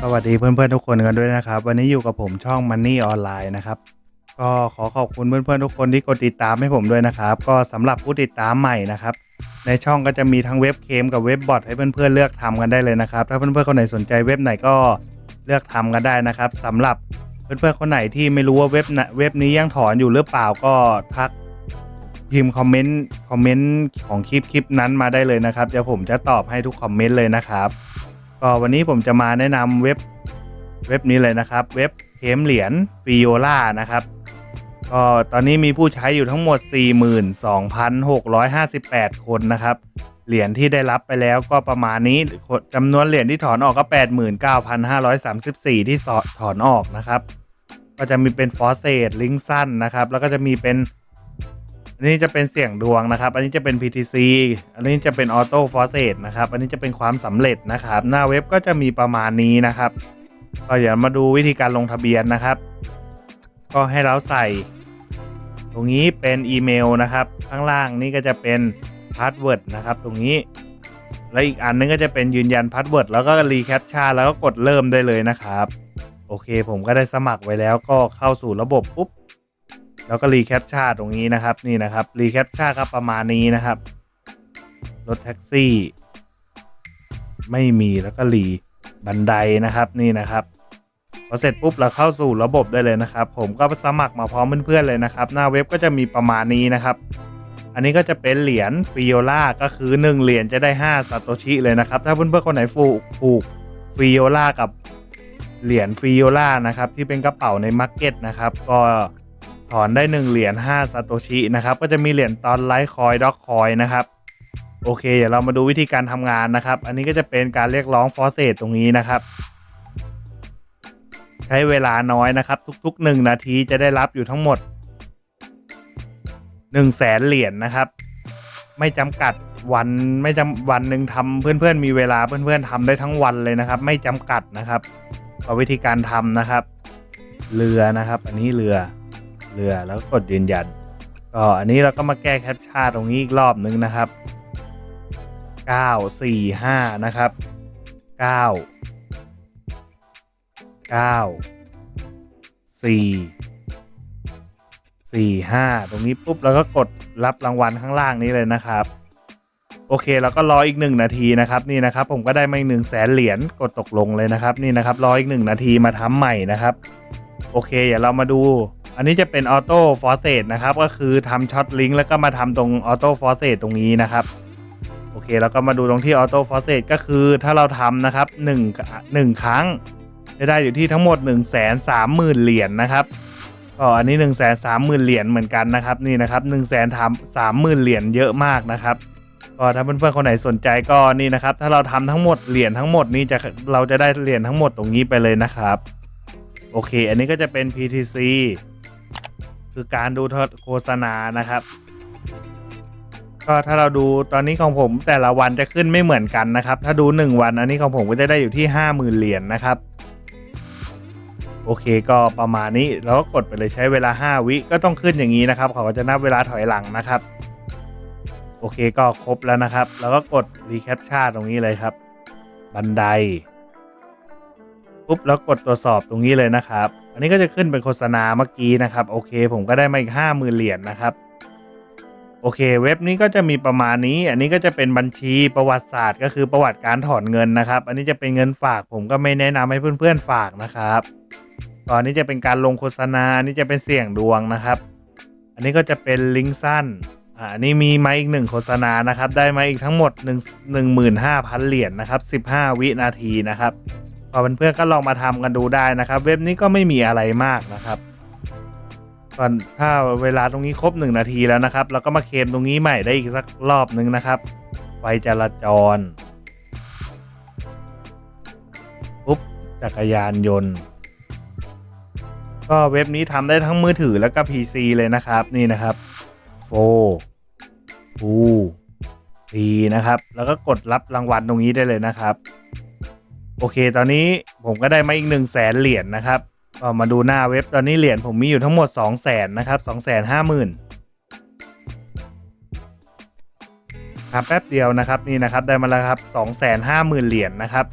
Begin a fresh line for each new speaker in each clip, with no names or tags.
สวัสดีเพื่อนๆทุกคนกันด้วยนะครับ วันนี้อยู่กับผมช่อง Money ออนไลน์นะครับก็ขอขอบคุณเพื่อนๆทุกคนที่กดติดตามให้ผมด้วยนะครับ ก็สำหรับผู้ติดตามใหม่นะครับ ในช่องก็จะมีทั้งเว็บเคมกับเว็บบอทให้เพื่อนๆเลือกทำกันได้เลยนะครับ ถ้าเพื่อนๆคนไหนสนใจเว็บไหนก็เลือกทำกันได้นะครับสำหรับเพื่อนๆคนไหนที่ไม่รู้ว่าเว็บไหนเว็บนี้ยังถอนอยู่หรือเปล่าก็ทักพิมพ์คอมเมนต์คอมเมนต์ของคลิปคลิปนั้นมาได้เลยนะครับเดี๋ยวผมจะตอบให้ทุกคอมเมนต์เลยนะครับ ก็วันนี้ผมจะมาแนะนำเว็บเว็บนี้เลยนะครับ เว็บเทมเหรียญฟิโอล่านะครับก็ตอนนี้มีผู้ใช้อยู่ทั้งหมด 42,658 คนนะครับ เหรียญที่ได้รับไปแล้วก็ประมาณนี้จำนวนเหรียญที่ถอนออกก็ 89,534 ที่ถอนออกนะครับ ก็จะมีเป็นฟอสเซตลิงก์สั้นนะครับ แล้วก็จะมีเป็น อันนี้จะเป็นเสี่ยงดวงนะครับ อันนี้จะเป็น PTC อันนี้จะเป็นออโต้ฟอร์เซตนะครับ อันนี้จะเป็นความสำเร็จนะครับ หน้าเว็บก็จะมีประมาณนี้นะครับ ก็เดี๋ยวมาดูวิธีการลงทะเบียนนะครับ ก็ให้เราใส่ ตรงนี้เป็นอีเมลนะครับ ข้างล่างนี่ก็จะเป็นพาสเวิร์ดนะครับ ตรงนี้ แล้วอีกอันนึงก็จะเป็นยืนยันพาสเวิร์ดแล้วก็รีแคปชาแล้วก็กดเริ่มได้เลยนะครับ โอเค ผมก็ได้สมัครไว้แล้วก็เข้าสู่ระบบปุ๊บ แล้วก็รีแคปชาตรงนี้นะครับนี่นะครับรีแคปชาครับประมาณนี้นะครับรถแท็กซี่ ไม่มีแล้วก็รีบันไดนะครับนี่นะครับพอเสร็จปุ๊บเราเข้าสู่ระบบได้เลยนะครับ ผมก็สมัครมาพร้อมเพื่อนๆเลยนะครับ หน้าเว็บก็จะมีประมาณนี้นะครับ อันนี้ก็จะเป็นเหรียญฟิโอล่าก็คือ 1 เหรียญจะได้5ซาโตชิเลยนะครับ ถ้าเพื่อนๆคนไหนฟูกผูกฟิโอล่ากับเหรียญฟิโอล่านะครับที่เป็นกระเป๋าในมาร์เก็ตนะครับ ก็ ถอนได้ 1 เหรียญ5ซาโตชินะครับ ก็จะมีเหรียญตอนไลท์คอยด็อกคอยนะครับ โอเค เดี๋ยวเรามาดูวิธีการทำงานนะครับ อันนี้ก็จะเป็นการเรียกร้องฟอสเซตตรงนี้นะครับ ใช้เวลาน้อยนะครับ ทุกๆ 1 นาทีจะได้รับอยู่ทั้งหมด1 0 0 0 0แสนเหรียญนะครับ ไม่จำกัดวันไม่จำวันหนึ่งทำเพื่อนๆ มีเวลาเพื่อนๆทำได้ทั้งวันเลยนะครับ ไม่จำกัดนะครับเอาวิธีการทำนะครับ เรือนะครับ อันนี้เรือ เรือแล้วกดยืนยันก็อันนี้เราก็มาแก้แคปชั่นตรงนี้อีกรอบนึงนะครับ 9 4 5 นะครับ 9 9 4 4 5 ตรงนี้ปุ๊บ แล้วก็กดรับรางวัลข้างล่างนี้เลยนะครับ โอเคแล้วก็รออีก 1 นาทีนะครับนี่นะครับ ผมก็ได้มาอีกหนึ่งแสนเหรียญกดตกลงเลยนะครับ นี่นะครับรออีก 1 นาทีมาทำใหม่นะครับ โอเค เดี๋ยวเรามาดู อันนี้จะเป็นออโต้ฟอร์เซตนะครับ ก็คือทำช็อตลิงก์แล้วก็มาทำตรงออโต้ฟอร์เซตตรงนี้นะครับ โอเค แล้วก็มาดูตรงที่ออโต้ฟอร์เซตก็คือถ้าเราทำนะครับ1 1 ครั้ง จะได้อยู่ที่ทั้งหมด 1 3 0 0 0 0 เหรียญนะครับก็อันนี้1 3 0 0 0 0 เหรียญเหมือนกันนะครับนี่นะครับ1 3 0 0 0 0 เหรียญเยอะมากนะครับก็ถ้าเพื่อนๆคนไหนสนใจก็นี่นะครับ ถ้าเราทำทั้งหมดเหรียญทั้งหมดนี้จะเราจะได้เหรียญทั้งหมดตรงนี้ไปเลยนะครับ โอเค อันนี้ก็จะเป็น PTC คือการดูโฆษณานะครับ ก็ถ้าเราดูตอนนี้ของผมแต่ละวันจะขึ้นไม่เหมือนกันนะครับ ถ้าดู 1 วันอันนี้ของผมก็จะได้อยู่ที่ 50,000 เหรียญนนะครับ โอเคก็ประมาณนี้เราก็กดไปเลยใช้เวลา 5 วิก็ต้องขึ้นอย่างนี้นะครับเขาก็จะนับเวลาถอยหลังนะครับ โอเคก็ครบแล้วนะครับ แล้วก็กดรีแคปชั่นตรงนี้เลยครับ บันไดปุ๊บแล้วกดตรวจสอบตรงนี้เลยนะครับ อันนี้ก็จะขึ้นเป็นโฆษณาเมื่อกี้นะครับ โอเค ผมก็ได้มาอีกห้าหมื่นเหรียญนะครับ โอเค เว็บนี้ก็จะมีประมาณนี้ อันนี้ก็จะเป็นบัญชีประวัติศาสตร์ ก็คือประวัติการถอนเงินนะครับ อันนี้จะเป็นเงินฝากผมก็ไม่แนะนำให้เพื่อนๆฝากนะครับตอนนี้จะเป็นการลงโฆษณาอันนี้จะเป็นเสี่ยงดวงนะครับ อันนี้ก็จะเป็นลิงก์สั้นอ่าอันนี้มีมาอีกหนึ่งโฆษณานะครับ ได้มาอีกทั้งหมด 1 15,000 เหรียญนะครับ 15 วินาทีนะครับ เพื่อนๆก็ลองมาทำกันดูได้นะครับ เว็บนี้ก็ไม่มีอะไรมากนะครับก่อนถ้าเวลาตรงนี้ครบ 1 นาทีแล้วนะครับ เราก็มาเคมตรงนี้ใหม่ได้อีกสักรอบนึงนะครับ ไฟจราจรปุ๊บจักรยานยนต์ ก็เว็บนี้ทำได้ทั้งมือถือแล้วก็ PC เลยนะครับนี่นะครับโฟฟูทีนะครับ แล้วก็กดรับรางวัลตรงนี้ได้เลยนะครับ โอเค ตอนนี้ผมก็ได้มาอีก1 0 0 0 0แสนเหรียญนะครับก็มาดูหน้าเว็บตอนนี้เหรียญผมมีอยู่ทั้งหมด 2 0 0 0 0นนะครับ2 5 0 0 0 0ครับแป๊บเดียวนะครับนี่นะครับได้มาแล้วครับ 2 5 0 0 0 0เหรียญนะครับ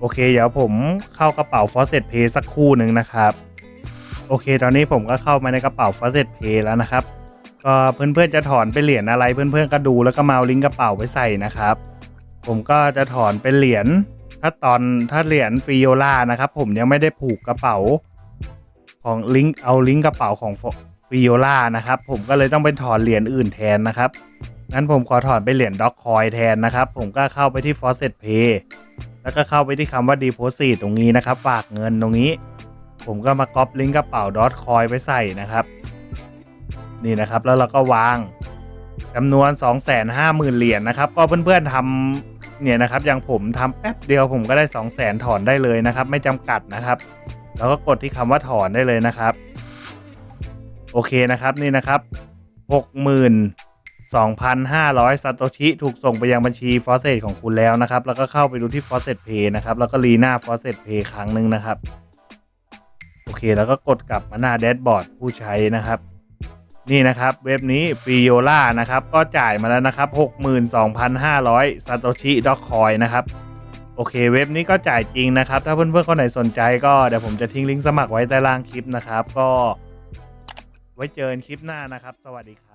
โอเค เดี๋ยวผมเข้ากระเป๋า f o r c e t Pay สักครู่หนึ่งนะครับ โอเค ตอนนี้ผมก็เข้ามาในกระเป๋า f o r c e t Pay แล้วนะครับ ก็เพื่อนๆจะถอนเป็นเหรียญอะไรเพื่อนๆก็ดูแล้วก็มาเอาลิงก์กระเป๋าไปใส่นะครับ ผมก็จะถอนเป็นเหรียญถ้าตอนถ้าเหรียญฟิโอล่านะครับ ผมยังไม่ได้ผูกกระเป๋า ของลิงก์เอาลิงก์กระเป๋าของฟิโอล่านะครับ ผมก็เลยต้องไปถอนเหรียญอื่นแทนนะครับงั้นผมขอถอนเป็นเหรียญด็อกคอยแทนนะครับ ผมก็เข้าไปที่ f a u c e t Pay แล้วก็เข้าไปที่คำว่า Deposit ตรงนี้นะครับ ฝากเงินตรงนี้ ผมก็มาก๊อปลิงก์กระเป๋าดอทคอยไปใส่นะครับ นี่นะครับแล้วเราก็วางจำนวน 250,000เหรียญนะครับ ก็เพื่อนๆทำ เนี่ยนะครับอย่างผมทำแป๊บเดียวผมก็ได้ 200,000ถอนได้เลยนะครับ ไม่จำกัดนะครับ แล้วก็กดที่คำว่าถอนได้เลยนะครับ โอเคนะครับนี่นะครับ62,500 ซาโตชิ ถูกส่งไปยังบัญชีฟอสเซตของคุณแล้วนะครับ แล้วก็เข้าไปดูที่ f a u c e t Pay นะครับ แล้วก็รีหน้า f a u c e t Pay ครั้งหนึ่งนะครับ โอเค แล้วก็กดกลับมาหน้าแดชบอร์ดผู้ใช้นะครับ นี่นะครับเว็บนี้ฟิโอล่านะครับก็จ่ายมาแล้วนะครับ 62,500ซาโตชิด็อกคอยนะครับโอเคเว็บนี้ก็จ่ายจริงนะครับ ถ้าเพื่อนๆคนไหนสนใจก็เดี๋ยวผมจะทิ้งลิงก์สมัครไว้ใต้ล่างคลิปนะครับ ก็ไว้เจอกันคลิปหน้านะครับ สวัสดีครับ